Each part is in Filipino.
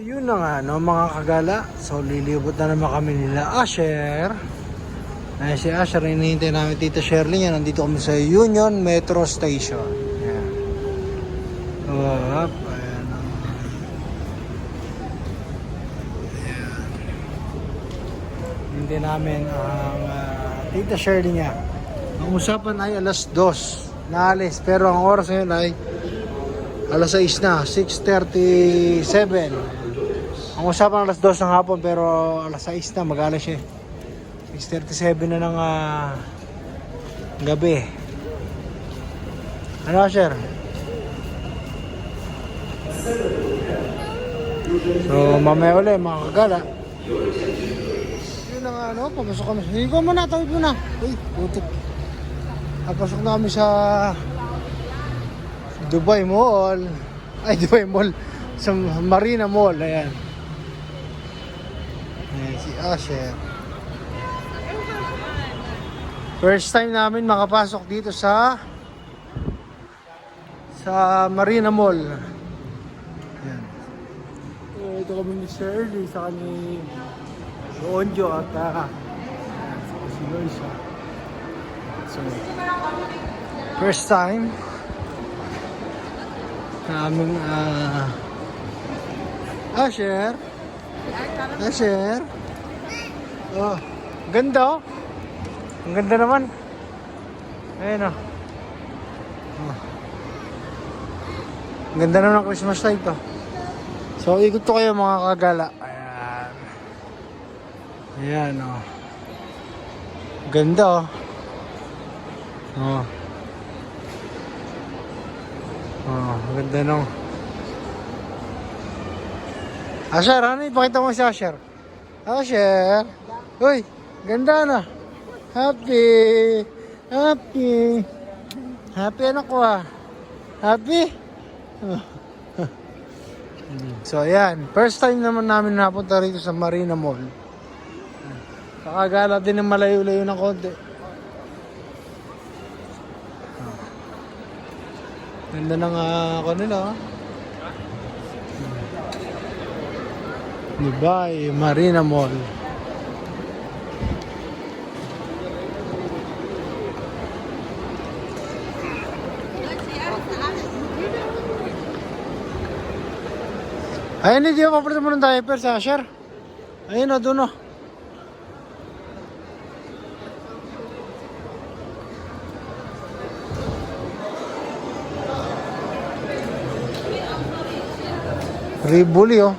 Yun na nga no mga kagala. So lilibot na naman kami nila Asher. Ay si Asher hinihintay namin Tita Shirley niya. Nandito kami sa Union Metro Station. Ayan. Up. Ayan. oh. Ayan. Namin ang ah, Tita Shirley niya. Ang usapan ay alas 2 naalis. Pero ang oras ngayon ay alas 6 na, 6.37. Ang usapan alas 2 ng hapon pero alas 6 na, mag-alas siya. 6.37 na ng ah, gabi. Ano, sir? So, mamaya ulit, mga kagala. Yun na nga, ano, papasok kami. Hindi ko muna, tawid muna. Uy, putik. Papasok na kami sa Dubai Mall. Ay, Dubai Mall. Sa Marina Mall. Ayan. Si Asher. First time namin makapasok dito sa sa Marina Mall. Ayan. So, ito kami ni Shirley sa ni Onjo at uh, si Loisa. So, first time naming ah Asher Asher oh ganda oh. Ang ganda naman. Ayun oh. Oh. ang ganda naman ng Christmas light oh. So ikot to kayo mga kagala. Ayan. Ayan oh. Ganda oh. Oh. Oh, ganda nung... Asher, ano ipakita mo si Asher? Asher! Uy, ganda na! Happy! Happy! Happy anak ko ah! Happy? so ayan, first time naman namin napunta rito sa Marina Mall. Kakagala din ng malayo-layo ng konti. Ganda ng uh, ako nila. ah. Dubai Marina Mall. Ayun, hindi ako papalit mo ng diaper sa Asher. Ayun o, doon o. Ribuli oh.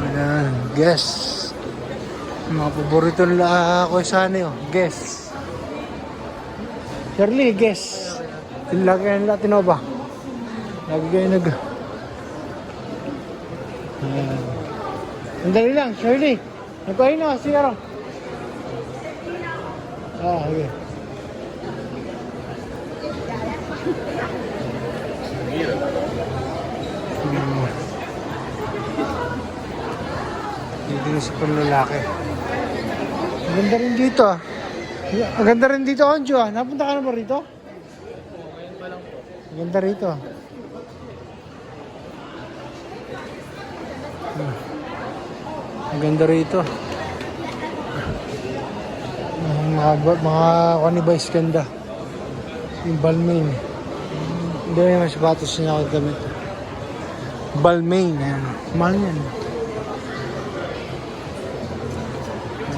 Ayan, guess. Mga paborito nila ako sa ano yun, guess. Lagi kayo nila tinoba. Lagi kayo nag... Sandali lang, Shirley. Nagkain na, siya raw. Ah, okay. Hmm. Hindi na sa panlalaki. Ang ganda rin dito ah. Ang ganda rin dito, Anjo ah. Napunta ka na ba rito? Ang ganda rito. Ang ganda rito. Mga, mga, kanibay ganda. Yung Balmain. Hindi may mga sapatos na ako gamit. Balmain. Ayan. Mahal yan.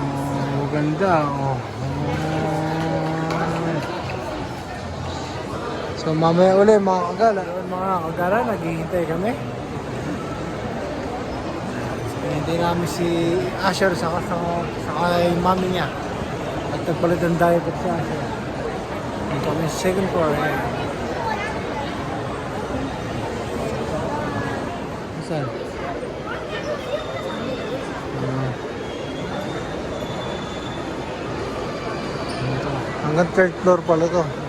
Oh, ganda. Oh. So mamaya ulit mga kagala. Mga kagala, naghihintay kami. So, hindi namin si Asher sa sa, sa kay mami niya. At nagpalit ang diaper si Asher. Dito kami second floor. Ayan. Saan? Ito. Hanggang third floor pala to.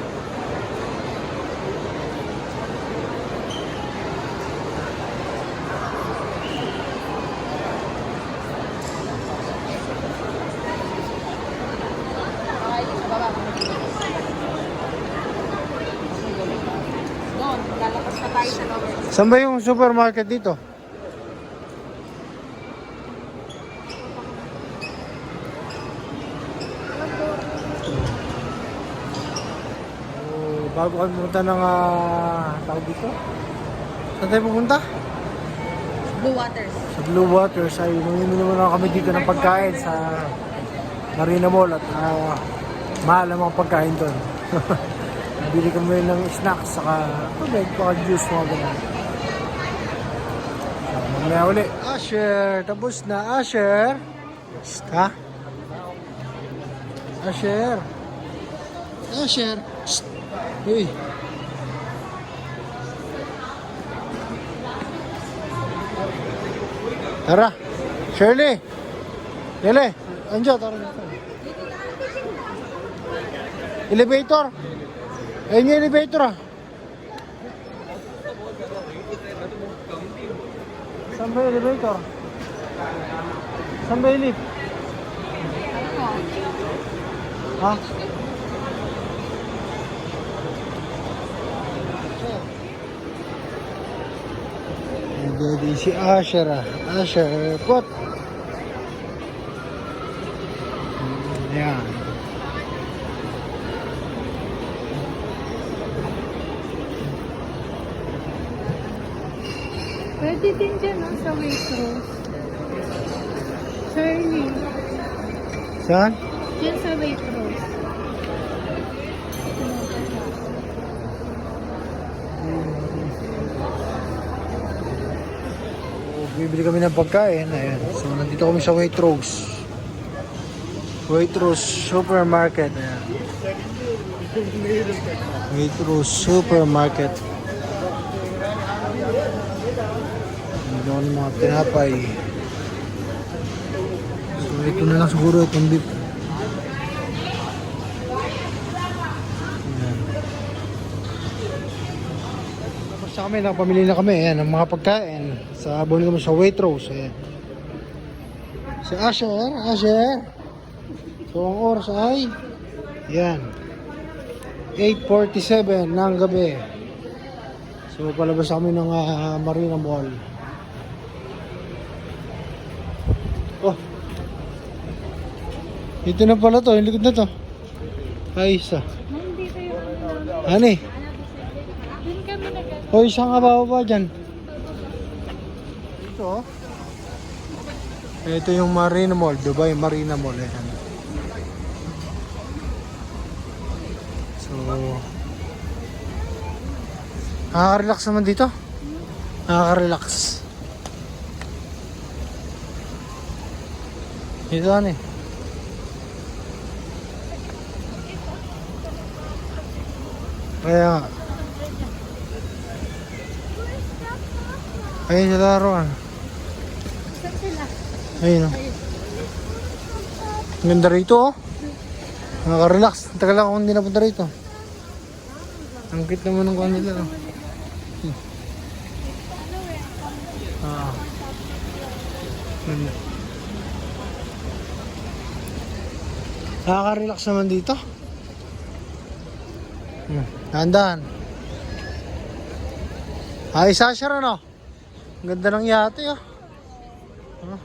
Saan ba yung supermarket dito? Oh, bago kami pumunta ng uh, tawag dito? Saan tayo pupunta? Blue waters. Sa Blue Waters ay mamimili muna kami dito ng pagkain sa Marina Mall at ah, mahal ang mga pagkain doon. Bili kami ng snacks saka tubig, baka juice mga ganun. Mamaya uli. Asher, tapos na Asher. Psst, Ha? Asher. Asher. Psst. Uy. Tara. Shirley. Lele. Andiyan, tara. Elevator. Ayun yung elevator ah. Saan ba elevator? Saan ba lift? Ha? Daddy si Asher ah. Asher, pot. Yan. Pwede din dyan, no? Sa Waitrose. Charlie. Saan? Dyan sa Waitrose. Bibili kami ng pagkain. Ayan. So, nandito kami sa Waitrose. Waitrose Supermarket. Ayan. Waitrose Supermarket. Nandito kami ng mga tinapay. So, ito na lang siguro itong beef. Tapos sa kami, nakapamili na kami. Ayan, ng mga pagkain. Sa abon kami sa Waitrose. Ayan. Si Asher, Asher. So, ang oras ay, yan, 8.47 ng gabi. So, palabas kami ng ah, Marina Mall. Ito na pala to, yung likod na to. Ay, isa. Ano eh? O, isang kababa dyan. Ito oh. Ito yung Marina Mall, Dubai Marina Mall. Ayan. So, nakaka-relax naman dito. Nakaka-relax. Ito ano eh. Kaya. Ayun sa laruan. Sila? Ayun oh. Ang Ganda rito oh. Nakaka-relax. Tagal ako hindi napunta rito. Ang cute naman ng kanila. Oh. Hmm. Ah. Ganda. Nakaka-relax naman dito. Dahan-dahan. Ay, Sasha ano? Ang ganda ng yate ah. Ah.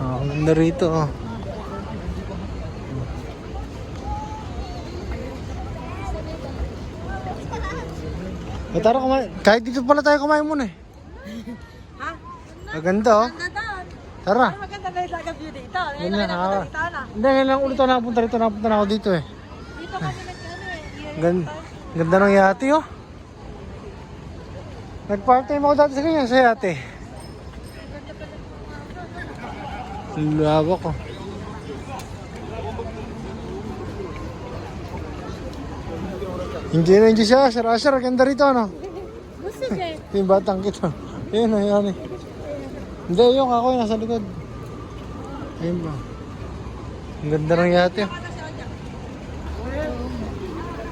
Ah, ang ganda rito oh. Eh, tara kumain. Kahit dito pala tayo kumain muna eh. Ha? Maganda oh. Ganda doon. Tara. Laga View dito. Ngayon Ganyan, na ah. dito na. Hindi, ngayon lang ulit ako nakapunta rito. Nakapunta na ako dito eh. Dito kami nagkano eh. Ganda, ganda ng yate oh. Nag-part-time ako dati sa ganyan sa yate. Laba ko. Hindi na hindi siya. Asar, asar. Ganda rito ano. Gusto siya. Yung batang kita. Ayun, ayun. eh. Hindi, yung ako yung nasa likod. Ayun ba? Ang ganda ng yate.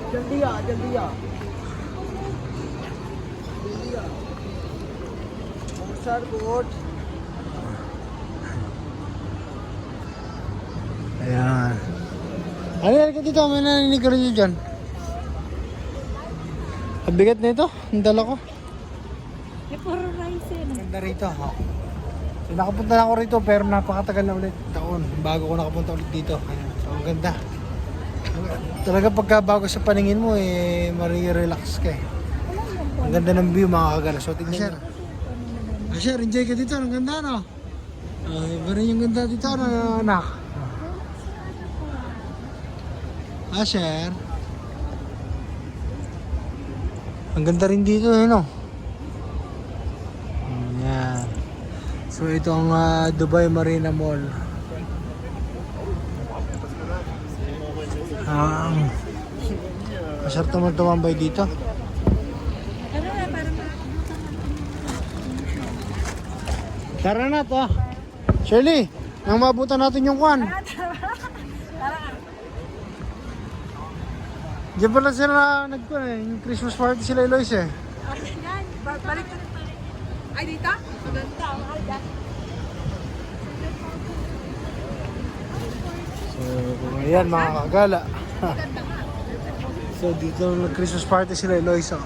Jaldi ya, jaldi ya. Jaldi ya. Sir, boat. Ayan. Ano yan ka dito? May naninigro nyo dyan. Ang bigat na ito. Ang dala ko. Eh, puro rice eh. Ganda rito ha. So, nakapunta na ako rito pero napakatagal na ulit taon bago ko nakapunta ulit dito. Ayan. So, ang ganda. Talaga pagka bago sa paningin mo, eh, marirelax ka eh. Ang ganda ng view mga kagala. So, tignan Asher. Asher, enjoy ka dito. Ang ganda, no? Ay, iba rin yung ganda dito, ano, anak? Asher. Ang ganda rin dito, eh, no? Ayan. So ito ang ah, Dubai Marina Mall. Ah, masarap naman tumambay dito. Tara na to. Shirley, nang mabutan natin yung kwan. Diyan pala sila nagkwan eh, yung Christmas party sila Eloise eh. Yan, ba- balik ka Ay, dito? Maganda, mahal yan. So, ayan mga kagala. so, dito nag-Christmas party sila Eloisa.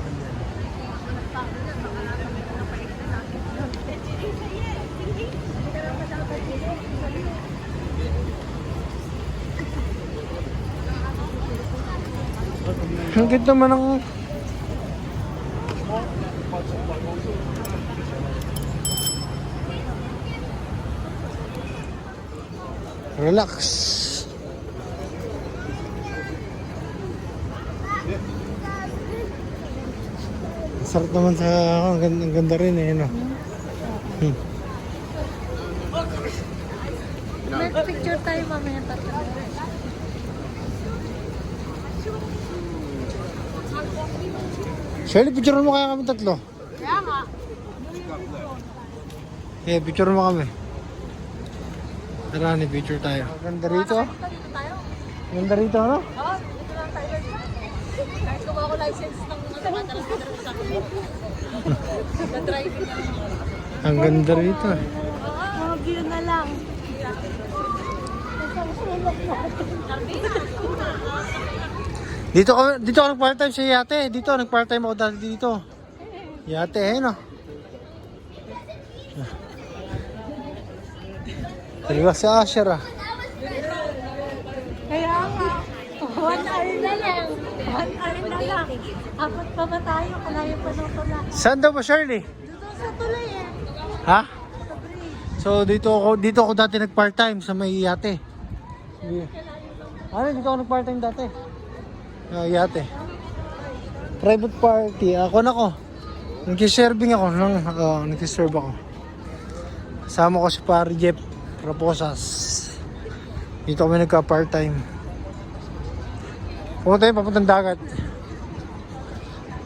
Ang ganda naman ng... Relax. Sarap naman sa ang ganda, ang ganda rin eh, no? Hmm. May picture tayo mamaya tatlo. Shirley, picture mo kaya kami tatlo. Kaya nga. Eh, picture mo kami. Tara, ni picture tayo. Ang ganda rito. ganda rito, ano? Oo, dito lang tayo. Kahit kuha ko license ng madalas na sa akin. Na-driving. Ang ganda rito. Oo, view na lang. Dito ako, dito ako nag-part-time sa yate. Dito, nag-part-time ako dati dito. Yate, eh, no? Talaga si Asher, ah. Kaya nga, one hour na lang. One hour na lang. Apat pa ba tayo? Kalayo pa ng tula. Saan daw ba, Shirley? Dito sa tulay eh. Ha? Sa bridge. So, dito ako, dito ako dati nag-part-time sa may yate. Ano, dito ako nag-part-time dati. Uh, yate. Private party. Ako na ko. Nag-serving ako. Nang, uh, nag-serve ako. Kasama ko si pare Jeff Raposas. Dito kami nagka-part-time. Pumunta tayo papuntang dagat.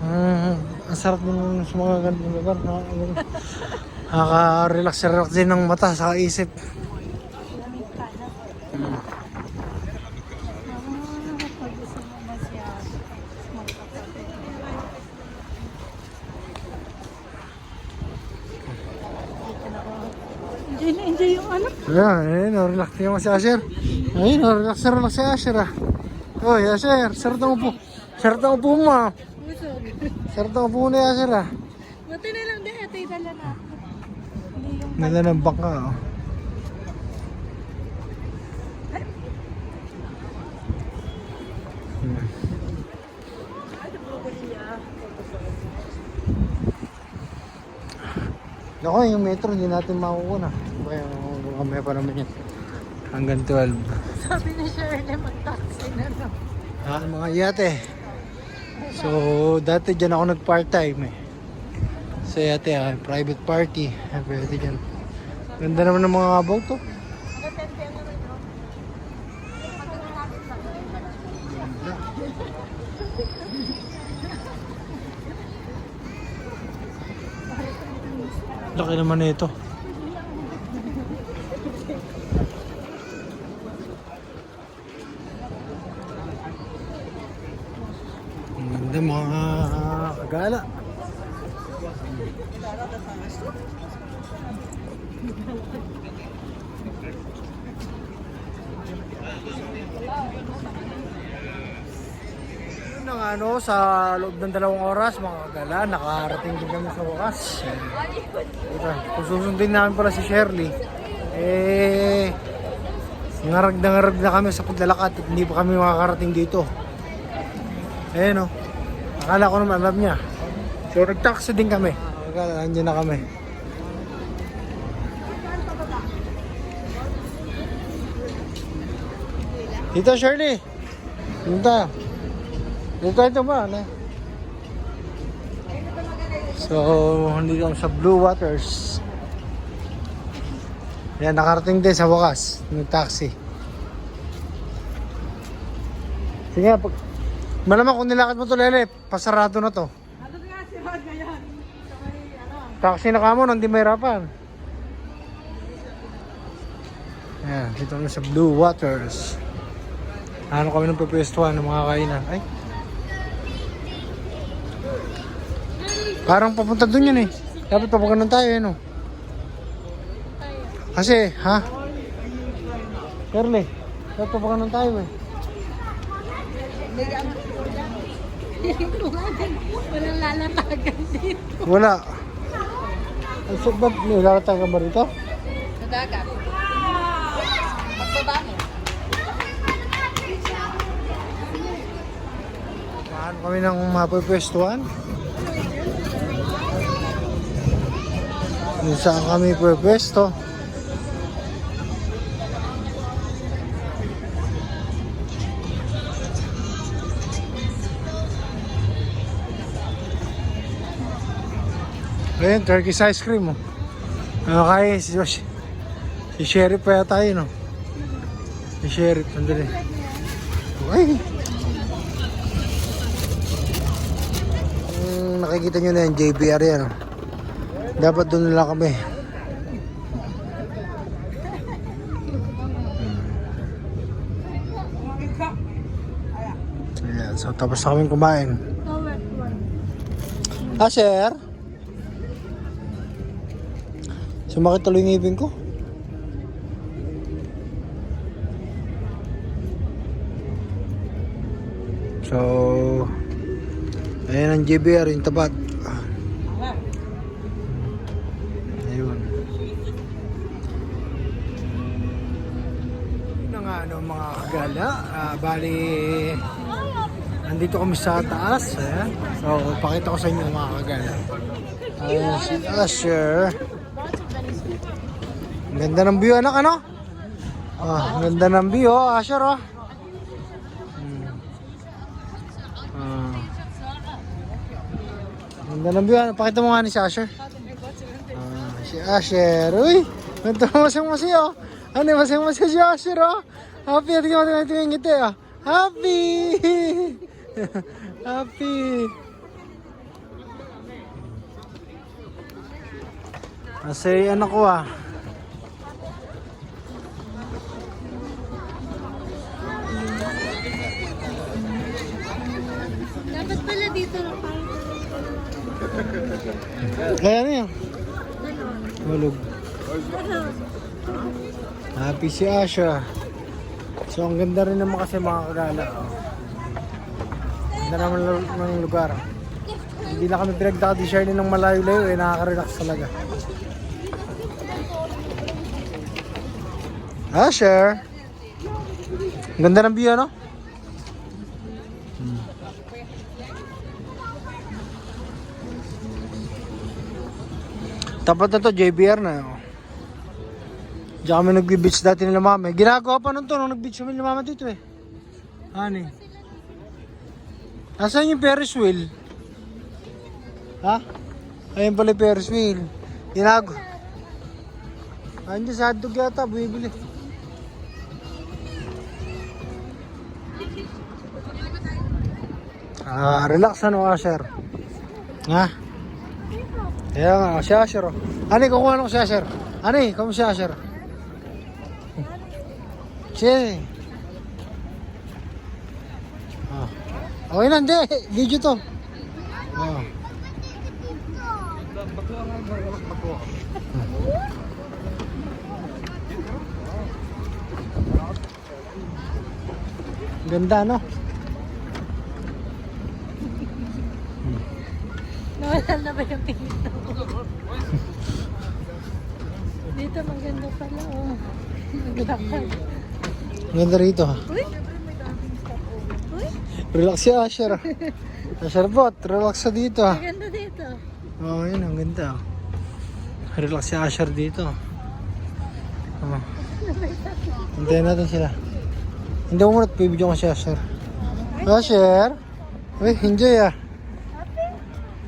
Ah, ang sarap ng mga ganitong lugar. Nakaka- Nakaka-relax-relax din ng mata sa isip. Pag gusto mo masyado. Enjoy na enjoy yung ano. Ayan, ayun, oh, relax naman si Asher. Ayun, relax na relax si Asher ah. Oy, Asher, sarap na upo. Sarap na upo mo ah. Busog. Sarap na upo ni Asher ah. Buti na lang din, ito dala na. Nala ng baka. Hmm. Ako, yung metro hindi natin makukuha. Mamaya pa naman yan. Hanggang 12. sabi ni Shirley mag-taxi na lang. Ha, mga yate. So, dati dyan ako nag-part-time eh. Sa yate, ah, private party. Ah, pwede dyan. Ganda naman ng mga kabaw to. Laki naman na ito. Ang ganda mga kagala. Ang ano, sa loob ng dalawang oras, mga kagala, nakarating din kami sa wakas. Ito, kung susundin namin pala si Shirley, eh, ngarag na ngarag na kami sa paglalakad at hindi pa kami makakarating dito. Eh no, akala ko naman alam niya. So nag-taxi din kami. Akala, andyan na kami. Tita Shirley, punta. Ito ba? Ano? So, hindi kami sa Blue Waters. Yan, nakarating din sa wakas ng taxi. Sige, pag... Malamang kung nilakad mo to, Lele, pasarado na to. Ano nga si Rod ngayon? Ano? Taxi na kamo, hindi mahirapan. Yan, dito kami sa Blue Waters. Ano kami ng pupwestuhan ng mga kainan. Ay. Parang papunta dun yun eh. Dapat papaganon tayo eh, no? Kasi, ha? Perle, dapat papaganon tayo eh. Walang lalatagan dito. Wala. Ay, so, ba't nilalata ka ba rito? Sa dagat. Pagbaba mo. Paano kami ng mapapwestuhan? Kung saan kami pwepwesto? Ayun, Turkish ice cream oh. Okay, si, si, si Sheriff pa yata yun oh. Si Sheriff, andali. Okay. Yung nakikita nyo na yan, JBR yan. oh. Dapat doon na lang kami. Ayan, so tapos na kaming kumain. Ah, sir? Sumakit tuloy yung ngipin ko. So, ayan ang JBR, yung tapat. Mga kagala. Ah, bali, nandito kami sa taas. Ayan. So, pakita ko sa inyo mga kagala. Ayan si Usher. Ang ganda ng view, anak, ano? Ah, ang ganda ng view, oh, Usher, oh. Hmm. Ah. Ganda ng view, ano? Pakita mo nga ni si Usher. Ah, si Usher. Uy, ganito masang masaya, oh. Ano, masang masaya si Usher, oh. Happy, tingnan mo, tingnan mo, mo, ngiti, oh. Happy! Happy! Kasi ano ko ah. Dapat pala dito na tayo. Kaya ano yan? Hulog. Happy si Asha. So ang ganda rin naman kasi mga kagala. Ganda naman ng lugar. Hindi na kami pinagdaka di Shirley ng malayo-layo eh. Nakaka-relax talaga. Asher! Ang ganda ng view ano? Hmm. Tapat na to, JBR na. Oh. Diyan kami nag-beach dati nila mama. Ginagawa pa nun to nung nag-beach kami nila mama dito eh. Eh. Nasaan yung Ferris wheel? Ha? Ayun pala yung Ferris wheel. Ginago. Andiyan sa hotdog yata, bumibili. Ah, relax ano, Asher. Ha? Kaya nga, si Asher oh. Ano, kukuha ko si Asher. Ano, kamo si Asher. Siya. Ah. Okay na, hindi. Video to. Oh. Ganda, no? Mahal na ba yung pinto? Dito maganda pala, oh. Maglakad. Ang ganda rito ha. Uy! Uy! Relax si Asher. Asher bot, relax sa dito ha. Maganda dito. Oo, oh, yun, ang ganda. oh. Relax si Asher dito. Oh. Hintayin natin sila. Hindi mo muna, bibidyo ko si Asher. Asher? Uy, enjoy ah.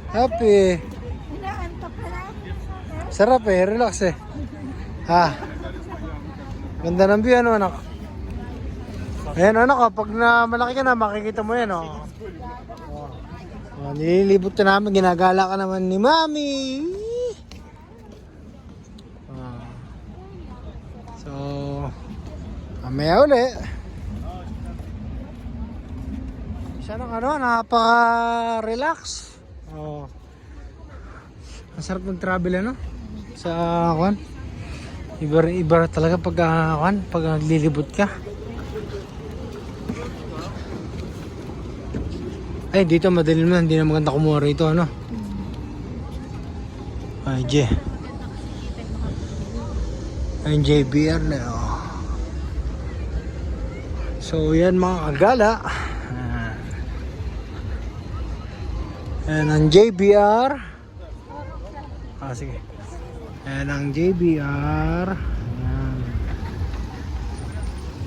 Happy. Sarap eh, relax eh. Ha? Ganda ng view ano anak? Ayan anak, ah, pag na malaki ka na, makikita mo yan oh. Oh, nililibot ka namin, ginagala ka naman ni Mami. Ah. So, mamaya uli. Siya ng ano, napaka-relax. Oh. Ang sarap mag-travel ano? Sa kwan. Iba iba talaga pag uh, kwan, pag naglilibot ka. Ay, dito madalim na, hindi na maganda kumuha rito, ano? Ay, J. Ay, JBR na, oh. So, yan mga kagala. Ah. Yan ang JBR. Ah, sige. Yan ang JBR. Yan.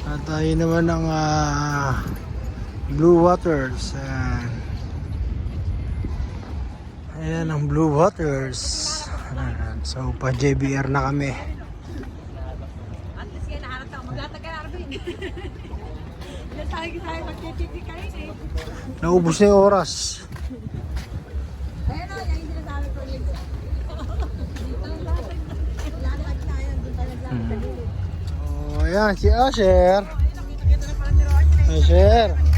At tayo naman ang ah, Blue Waters. Yan. Ayan ang Blue Waters. Ayan. So, pa JBR na kami. Eh. Naubos na yung oras. Naglatag. Oh, ayan, si Asher. Asher.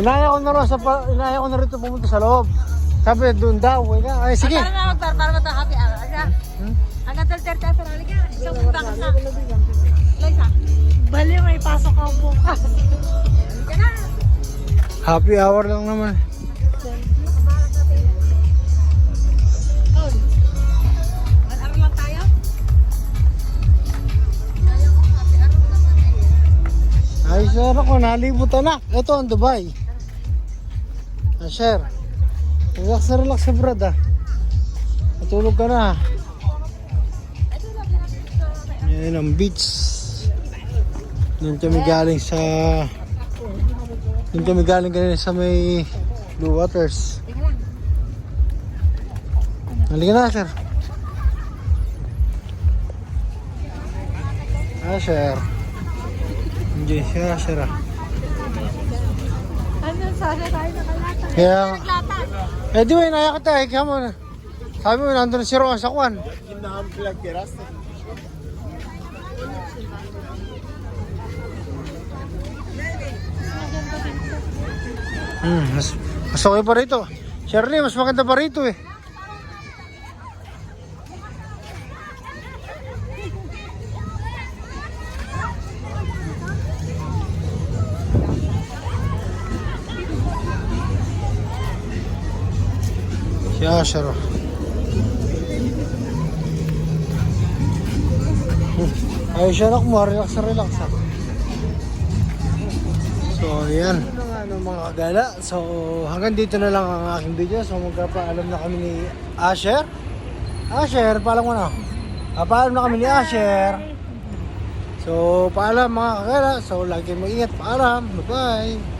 Inaya ko na rin sa pa, inaya ko na rito pumunta sa loob. Sabi doon daw, wala. Ay sige. Para na magbar, para mata happy hour. Aga. Hmm? Aga ter ter pero liga. Isang bakit na. Liga. Bali, may pasok ako bukas. Na. Happy hour lang naman. Ay, sir ako, nalibutan na. Ito ang Dubai. Asher. Relax na relax sa brad ah. Matulog ka na. Yan ang beach. Doon kami galing sa... Doon kami galing kanina sa may Blue Waters. Halika na, sir. Asher. Enjoy siya, Asher ah. Sana tayo nakalatag. Kaya, eh di ba, inaya kita, eh, kaya mo na. Sabi mo, nandun si Ron sa kwan. Hmm, mas, mas okay pa rito. Shirley, mas maganda pa rito eh. Asher. oh. Hmm, Ayos siya nak mo, relax relax ha. So, yan. Ano mga kagala. So, hanggang dito na lang ang aking video. So, magkapaalam na kami ni Asher. Asher, paalam mo na. Ah, paalam na kami ni Asher. So, paalam mga kagala. So, lagi mo ingat. Paalam. Bye-bye.